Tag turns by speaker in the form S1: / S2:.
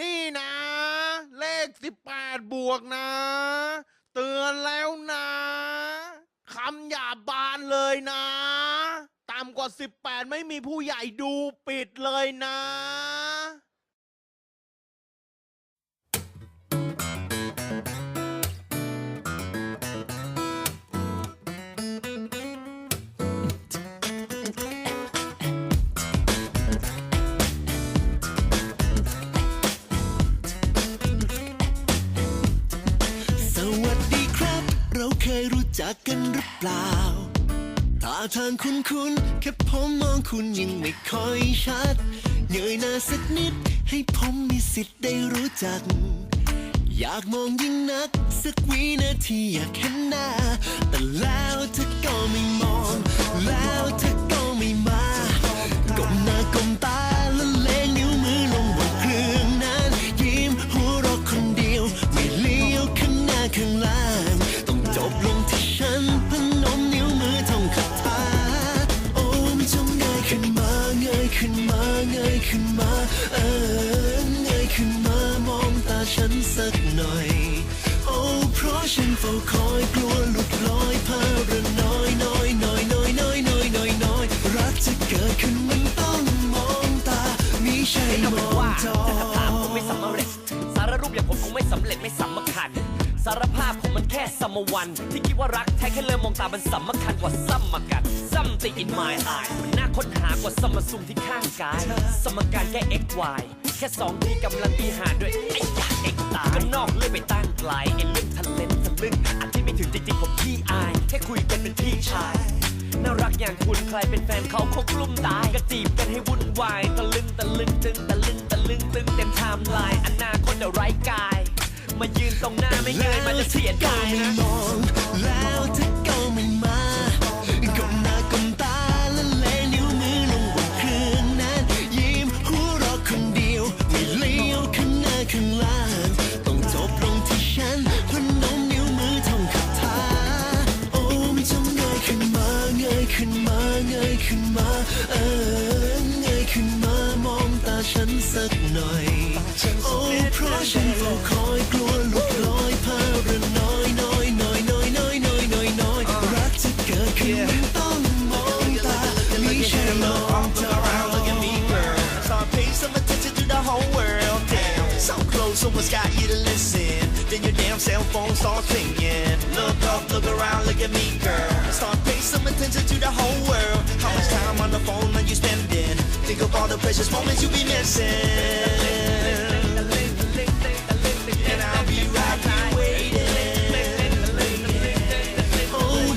S1: นี่นะ เลข 18 บวกนะ เตือนแล้วนะคำหยาบบานเลยนะ ต่ำกว่า 18 ไม่มีผู้ใหญ่ดูปิดเลยนะ
S2: กกันหรือเปล่าท่าทางคุ้นๆแค่ผมมองคุณยังไม่ค่อยชัดเงยหน้าสักนิด ให้ผมมีสิทธิ์ได้รู้จัก อยากมองยิ่งนัก สักวินาทีอยากเห็นหน้าแต่ละ ขึ้นมาเงยขึ้นมาเออเงยขึ้นมามองตาฉันสักหน่อย โอ้เพราะฉันเฝ้าคอยกลัวหลุดลอยพาระน้อยน้อยน้อยน้อยน้อยน้อยน้อยน้อยรักจะเกิดขึ้นมันต้องมองตามิใช่มอง
S3: ว่า
S2: จอ
S3: ถ้าคำถามผมไม่สำเร็จสารรูปอย่างผมคงไม่สำเร็จไม่สำคัญสารภาพผมมันแค่สมวัน ที่คิดว่ารักแท้แค่เริ่มมองตามันสำคัญกว่าซ้ำมากัน something in my eye มันน่าค้นหากว่าสมซุมที่ข้างกาย สมการแค่ x y แค่สองที่กำลังตีหาด้วย ไอ้ยาเอกตายก็นอกเรื่องไปตั้งไกลไอ้เรื่องทะเลนทะลึ่งอันที่ไม่ถึงจริงๆผมขี้อาย แค่คุยกันเป็นพี่ชายน่ารักอย่างคุณใครเป็นแฟนเขาคงกลุ้มตายก็จีบกันให้วุ่นวายตะลึงตะลึงตึงตะลึงตะลึงตึงเต็มไทม์ไลน์อนาคตเดี๋ยวไร้กาย มายืนตรงหน้าไม่เงยมันจะเสียดายนะ
S2: แล้วเธอก็ไม่มา ขึ้นมาเงยขึ้นมา เออเงยขึ้นมามองตาฉันสักหน่อยโอ้เพราะฉันเฝ้าคอยกลัวหลุดลอยพาระน้อยน้อยน้อยน้อยน้อยน้อยน้อยน้อยรักจะเกิดขึ้นมันต้องมองตาไม่ใช่มองจอ
S4: Look at me, girl. Start paying some attention to the whole world. Damn, so close, someone's got you damn cell phone starts ringing. Look up, look around, look at me, girl. Start paying some attention to the whole world. How much time on the phone are you spending? Think of all the precious moments you be missing. And I'll be right here waiting. Oh